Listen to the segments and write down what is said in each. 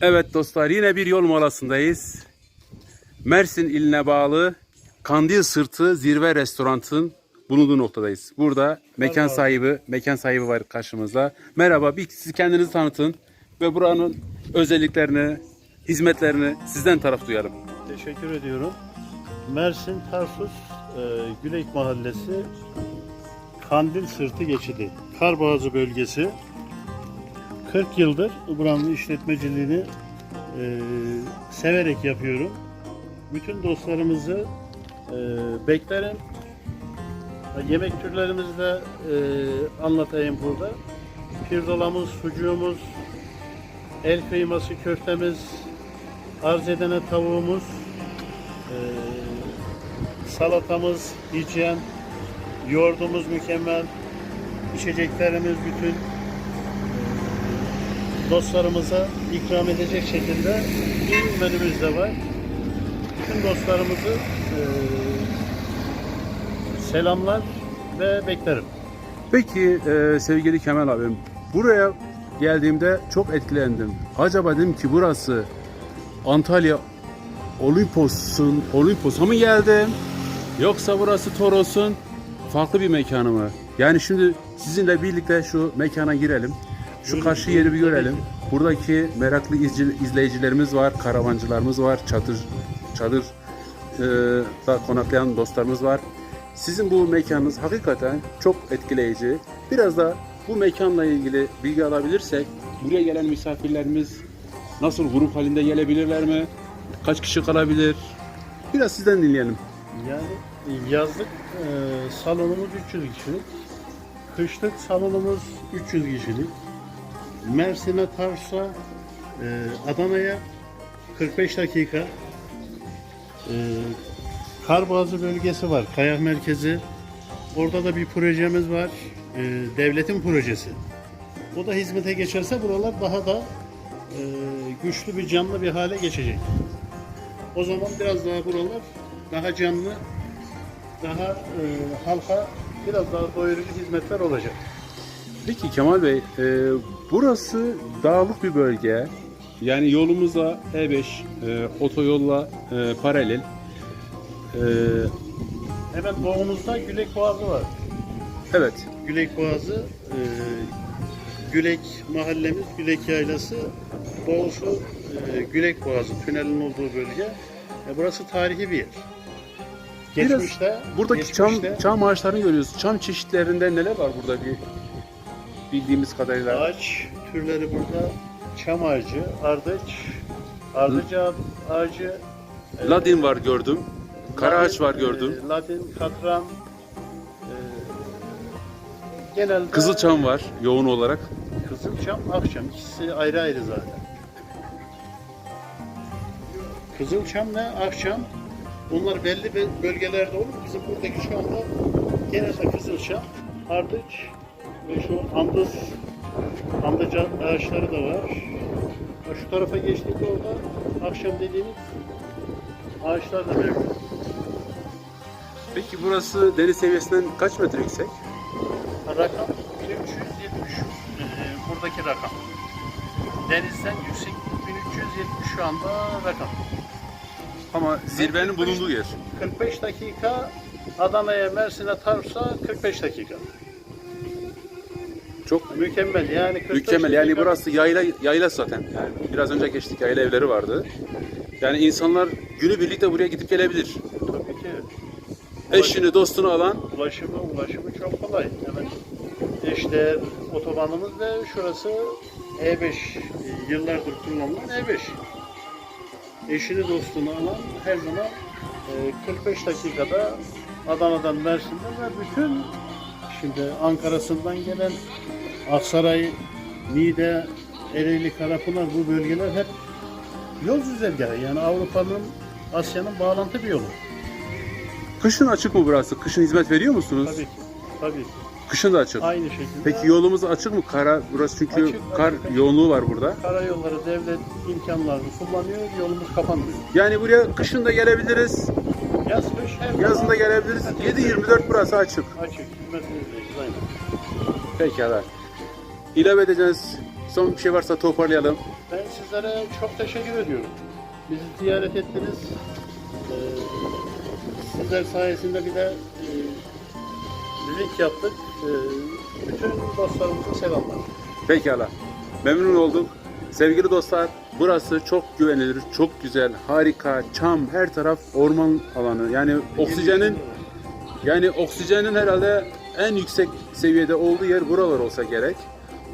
Evet dostlar yine bir yol molasındayız. Mersin iline bağlı Kandil Sırtı Zirve Restorant'ın bulunduğu noktadayız. Burada mekan sahibi, mekan sahibi var karşımızda. Merhaba, bir siz kendinizi tanıtın ve buranın özelliklerini, hizmetlerini sizden taraf duyalım. Teşekkür ediyorum. Mersin Tarsus e, Gülek Mahallesi Kandil Sırtı Geçidi. Karboğazı bölgesi. 40 yıldır buranın işletmeciliğini e, severek yapıyorum. Bütün dostlarımızı e, beklerim. Yemek türlerimizi de e, anlatayım burada. Pirzolamız, sucuğumuz, el kıyması köftemiz, arz edene tavuğumuz, e, salatamız, hijyen, yoğurdumuz mükemmel, içeceklerimiz bütün dostlarımıza ikram edecek şekilde bir menümüz de var. Bütün dostlarımızı e, selamlar ve beklerim. Peki e, sevgili Kemal abim, buraya geldiğimde çok etkilendim. Acaba dedim ki burası Antalya Olimpos'un Olimpos'a mı geldim? Yoksa burası Toros'un farklı bir mekanı mı? Yani şimdi sizinle birlikte şu mekana girelim. Şu karşı yeri bir görelim. Buradaki meraklı izleyicilerimiz var, karavancılarımız var, çadır çadır e, konaklayan dostlarımız var. Sizin bu mekanınız hakikaten çok etkileyici. Biraz da bu mekanla ilgili bilgi alabilirsek, buraya gelen misafirlerimiz nasıl grup halinde gelebilirler mi? Kaç kişi kalabilir? Biraz sizden dinleyelim. Yani yazlık e, salonumuz 300 kişilik. Kışlık salonumuz 300 kişilik. Mersin'e, Tarsus'a, e, Adana'ya 45 dakika. E, Karboğazı bölgesi var, kayak merkezi. Orada da bir projemiz var. E, devletin projesi. O da hizmete geçerse buralar daha da e, güçlü bir canlı bir hale geçecek. O zaman biraz daha buralar daha canlı, daha e, halka biraz daha doyurucu hizmetler olacak. Peki Kemal Bey, e, burası dağlık bir bölge. Yani yolumuza E5 e, otoyolla e, paralel. E, Hemen doğumuzda Gülek Boğazı var. evet, Gülek Boğazı, e, Gülek mahallemiz, Gülek Yaylası, doğusu e, Gülek Boğazı, tünelin olduğu bölge. E, burası tarihi bir yer. Biraz Geçmişte, buradaki çam, geçmişte çam ağaçlarını görüyoruz. Çam çeşitlerinde neler var burada bir bildiğimiz kadarıyla? ağaç türleri burada çam ağacı, ardıç, ardıç ağacı, e, Ladin var gördüm. Kara ağaç var gördüm. e, Ladin, katran, e, genelde Kızılçam var yoğun olarak. Kızılçam, akçam ikisi ayrı ayrı zaten. Kızılçam ve akçam bunlar belli be- bölgelerde olur. Bizim buradaki şu anda genelde kızılçam, ardıç ve şu andız andıç ağaçları da var. Şu tarafa geçtiğinde orada akşam dediğimiz ağaçlar da mevcut. Peki burası deniz seviyesinden kaç metre yüksek? Rakam 1370 e, buradaki rakam. Denizden yükseklik 1370 şu anda rakam. Ama zirvenin bulunduğu yer. 45 dakika Adana'ya, Mersin'e, Tarsus'a 45 dakika. Çok Mükemmel yani 45 mükemmel. Yani burası yayla yayla zaten. Yani biraz önce geçtik yayla evleri vardı. Yani insanlar günü birlikte buraya gidip gelebilir. tabii ki Eşini, dostunu alan ulaşımı ulaşımı çok kolay. Hemen işte otobanımız ve şurası E5 e, yıllardır kullanılan E5. Eşini dostunu alan her zaman e, 45 dakikada Adana'dan Mersin'den ve bütün şimdi Ankara'sından gelen Aksaray, Niğde, Ereğli, Karapınar bu bölgeler hep yol güzergahı. Yani Avrupa'nın, Asya'nın bağlantı bir yolu. Kışın açık mı burası? Kışın hizmet veriyor musunuz? Tabii ki. Tabii ki. Kışın da açık. Aynı şekilde. Peki yolumuz açık mı? Kara burası çünkü Açık, kar açık. yoğunluğu var burada. Karayolları devlet imkanlarını kullanıyor, yolumuz kapanmıyor. Yani buraya kışın da gelebiliriz, Yaz kış her yazın da gelebiliriz. 7-24 burası açık. açık. Hizmetinizdeyiz aynen. Pekala. İlave edeceğiz Son bir şey varsa toparlayalım. Ben sizlere çok teşekkür ediyorum. Bizi ziyaret ettiniz. Ee, sizler sayesinde bir de e, yaptık. Ee, bütün dostlarımıza selamlar. Pekala. Memnun oldum. Sevgili dostlar, burası çok güvenilir, çok güzel, harika, çam, her taraf orman alanı. Yani oksijenin yani oksijenin herhalde en yüksek seviyede olduğu yer buralar olsa gerek.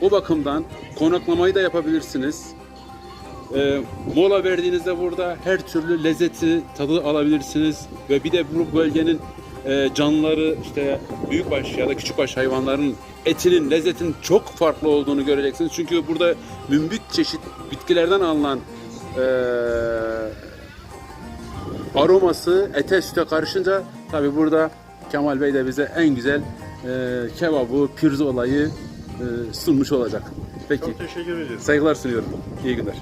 O bakımdan konaklamayı da yapabilirsiniz. Ee, mola verdiğinizde burada her türlü lezzeti tadı alabilirsiniz ve bir de bu bölgenin e, canlıları işte büyükbaş ya da küçükbaş hayvanların etinin lezzetin çok farklı olduğunu göreceksiniz. Çünkü burada mümbit çeşit bitkilerden alınan e, aroması ete süte karışınca tabi burada Kemal Bey de bize en güzel e, kebabı, pirzolayı e, sunmuş olacak. Peki. Çok teşekkür ediyorum. Saygılar sunuyorum. İyi günler.